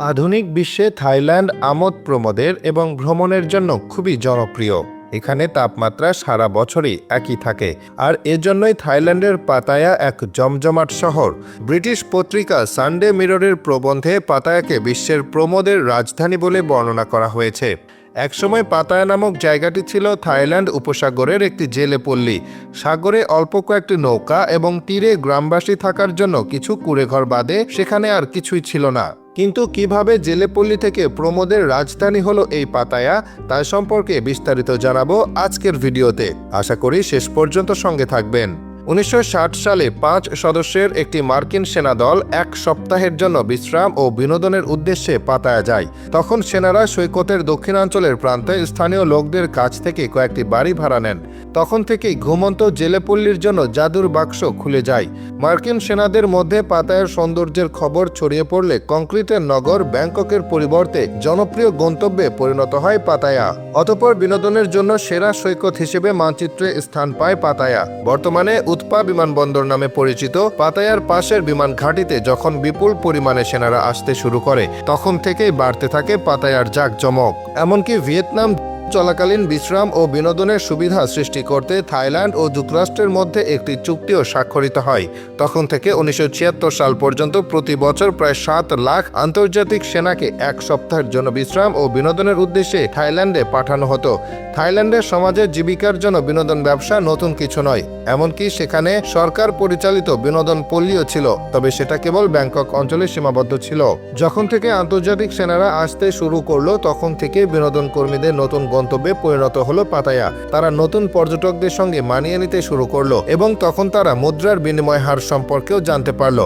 আধুনিক বিশ্বে থাইল্যান্ড আমোদ প্রমোদের এবং ভ্রমণের জন্য খুবই জনপ্রিয়। এখানে তাপমাত্রা সারা বছরই একই থাকে। আর এজন্যই থাইল্যান্ডের পাতায়া এক জমজমাট শহর। ব্রিটিশ পত্রিকা সানডে মিররের প্রবন্ধে পাতায়াকে বিশ্বের প্রমোদের রাজধানী বলে বর্ণনা করা হয়েছে। একসময় পাতায়া নামক জায়গাটি ছিল থাইল্যান্ড উপসাগরের একটি জেলে পল্লী। সাগরে অল্প কয়েকটি নৌকা এবং তীরে গ্রামবাসী থাকার জন্য কিছু কুড়েঘর বাদে সেখানে আর কিছুই ছিল না। কিন্তু কীভাবে জেলেপল্লী থেকে প্রমোদের রাজধানী হলো এই পাতায়া তার সম্পর্কে বিস্তারিত জানাব আজকের ভিডিওতে। আশা করি শেষ পর্যন্ত সঙ্গে থাকবেন। উনিশশো ষাট সালে পাঁচ সদস্যের একটি মার্কিন সেনাদল এক সপ্তাহের জন্য বিশ্রাম ও বিনোদনের উদ্দেশ্যে পাতায়া যায়। তখন সেনারা সৈকতের দক্ষিণাঞ্চলের প্রান্তে স্থানীয় লোকদের কাছ থেকে কয়েকটি বাড়ি ভাড়া নেন। তখন থেকেই ঘুমন্ত জেলেপল্লীর জন্য জাদুর বাক্স খুলে যায়। মার্কিন সেনাদের মধ্যে পাতায়ার সৌন্দর্যের খবর ছড়িয়ে পড়লে কংক্রিটের নগর ব্যাংককের পরিবর্তে জনপ্রিয় গন্তব্যে পরিণত হয় পাতায়া। অতপর বিনোদনের জন্য সেরা সৈকত হিসেবে মানচিত্রে স্থান পায় পাতায়া। বর্তমানে উৎপা বিমানবন্দর নামে পরিচিত পাতায়ার পাশের বিমান ঘাঁটিতে যখন বিপুল পরিমাণে সেনারা আসতে শুরু করে, তখন থেকেই বাড়তে থাকে পাতায়ার জাঁকজমক। এমনকি ভিয়েতনাম চলাকালীন বিশ্রাম ও বিনোদনের সুবিধা সৃষ্টি করতে থাইল্যান্ড ও যুক্তরাষ্ট্রের মধ্যে একটি চুক্তিও স্বাক্ষরিত হয়। তখন থেকে উনিশশো ছিয়াত্তর সাল পর্যন্ত প্রতি বছর প্রায় সাত লাখ আন্তর্জাতিক সেনাকে এক সপ্তাহের জন্য বিশ্রাম ও বিনোদনের উদ্দেশ্যে থাইল্যান্ডে পাঠানো হতো। থাইল্যান্ডের সমাজের জীবিকার জন্য বিনোদন ব্যবসা নতুন কিছু নয়। এমনকি সেখানে সরকার পরিচালিত বিনোদন পল্লীও ছিল, তবে সেটা কেবল ব্যাংকক অঞ্চলে সীমাবদ্ধ ছিল। যখন থেকে আন্তর্জাতিক সেনারা আসতে শুরু করল, তখন থেকে বিনোদন কর্মীদের নতুন গন্তব্যে পরিণত হলো পাতায়া। তারা নতুন পর্যটকদের সঙ্গে মানিয়ে নিতে শুরু করল এবং তখন তারা মুদ্রার বিনিময় হার সম্পর্কেও জানতে পারল।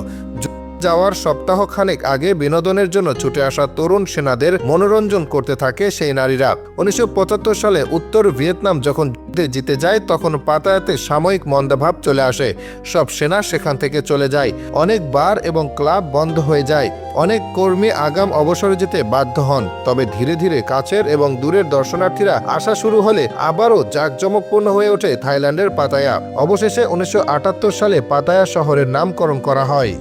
যাওয়ার সপ্তাহ খানেক আগে বিনোদনের জন্য ছুটে আসা তরুণ সেনাদের মনোরঞ্জন করতে থাকে সেই নারীরা। উনিশশো পঁচাত্তর সালে উত্তর ভিয়েতনাম যখন যুদ্ধে জিতে যায়, তখন পাতায়াতে সাময়িক মন্দাভাব চলে আসে। সব সেনা সেখান থেকে চলে যায়। অনেক বার এবং ক্লাব বন্ধ হয়ে যায়। অনেক কর্মী আগাম অবসরে যেতে বাধ্য হন। তবে ধীরে ধীরে কাছের এবং দূরের দর্শনার্থীরা আসা শুরু হলে আবারও জাঁকজমকপূর্ণ হয়ে ওঠে থাইল্যান্ডের পাতায়া। অবশেষে উনিশশো আটাত্তর সালে পাতায়া শহরের নামকরণ করা হয়।